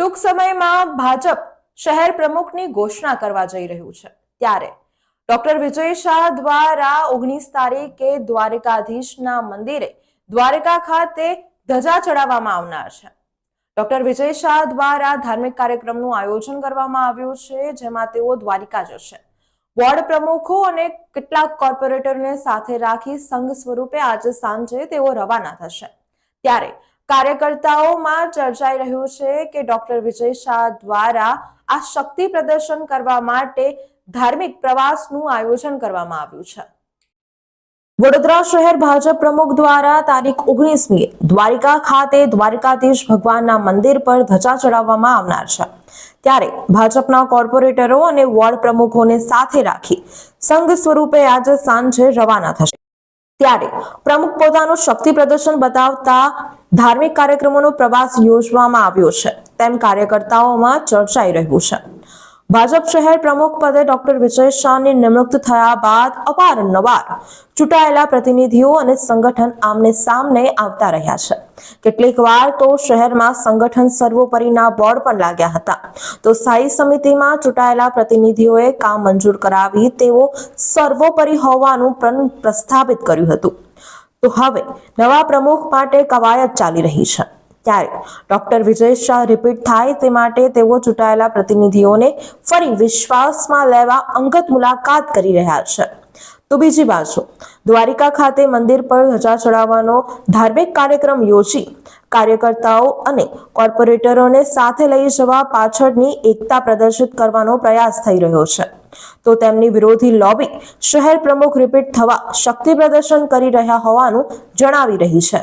ટૂંક સમયમાં ભાજપ શહેર પ્રમુખની ઘોષણા કરવા જઈ રહ્યું છે. ત્યારે ડોક્ટર વિજય શાહ દ્વારા ઓગણીસ તારીખે દ્વારકાધીશના મંદિરે દ્વારકા ખાતે ધજા ચડાવવામાં આવનાર છે. ડોક્ટર વિજય શાહ દ્વારા ધાર્મિક કાર્યક્રમનું આયોજન કરવામાં આવ્યું છે, જેમાં તેઓ દ્વારિકા જશે. વોર્ડ પ્રમુખો અને કેટલાક કોર્પોરેટરને સાથે રાખી સંઘ સ્વરૂપે આજે સાંજે તેઓ રવાના થશે. ત્યારે કાર્યકર્તાઓમાં ચર્ચાઈ રહ્યું છે કે ડોક્ટર વિજય શાહ દ્વારા આ શક્તિ પ્રદર્શન કરવા માટે ધાર્મિક પ્રવાસનું આયોજન કરવામાં આવ્યું છે. વડોદરા શહેર ભાજપ પ્રમુખ દ્વારા તારીખ ઓગણીસમી દ્વારિકા ખાતે દ્વારિકાધીશ ભગવાનના મંદિર પર ધજા ચડાવવામાં આવનાર છે. ત્યારે ભાજપના કોર્પોરેટરો અને વોર્ડ પ્રમુખોને સાથે રાખી સંઘ સ્વરૂપે આજે સાંજે રવાના થશે. ત્યારે પ્રમુખ પોતાનું શક્તિ પ્રદર્શન બતાવતા ધાર્મિક કાર્યક્રમોનો પ્રવાસ યોજવામાં આવ્યો છે. તેમ કાર્યકર્તાઓમાં ચર્ચાઈ રહ્યું છે. ભાજપ શહેર પ્રમુખ પદે ડોક્ટર વિજય શાહની નિમણૂક થયા બાદ અવારનવાર ચૂંટાયેલા પ્રતિનિધિઓ અને સંગઠન આમને સામને આવતા રહ્યા છે. કેટલીક વાર તો શહેરમાં સંગઠન સર્વોપરીના બોર્ડ પણ લાગ્યા હતા. તો સ્થાયી સમિતિમાં ચૂંટાયેલા પ્રતિનિધિઓએ કામ મંજૂર કરાવી તેઓ સર્વોપરી હોવાનું પ્રસ્થાપિત કર્યું હતું. તો હવે નવા પ્રમુખ માટે કવાયત ચાલી રહી છે. ત્યારે ડોક્ટર વિજય શાહ રિપીટ થાય તે માટે તેઓ ચૂંટાયેલા પ્રતિનિધિઓને ફરી વિશ્વાસમાં લેવા અંગત મુલાકાત કરી રહ્યા છે. તો બીજી બાજુ, દ્વારિકા ખાતે મંદિર પર ધજા ચડાવવાનો ધાર્મિક કાર્યક્રમ યોજી કાર્યકર્તાઓ અને કોર્પોરેટરોને સાથે લઈ જવા પાછળની એકતા પ્રદર્શિત કરવાનો પ્રયાસ થઈ રહ્યો છે. તો તેમની વિરોધી લોબી શહેર પ્રમુખ રિપીટ થવા શક્તિ પ્રદર્શન કરી રહ્યા હોવાનું જણાવી રહી છે.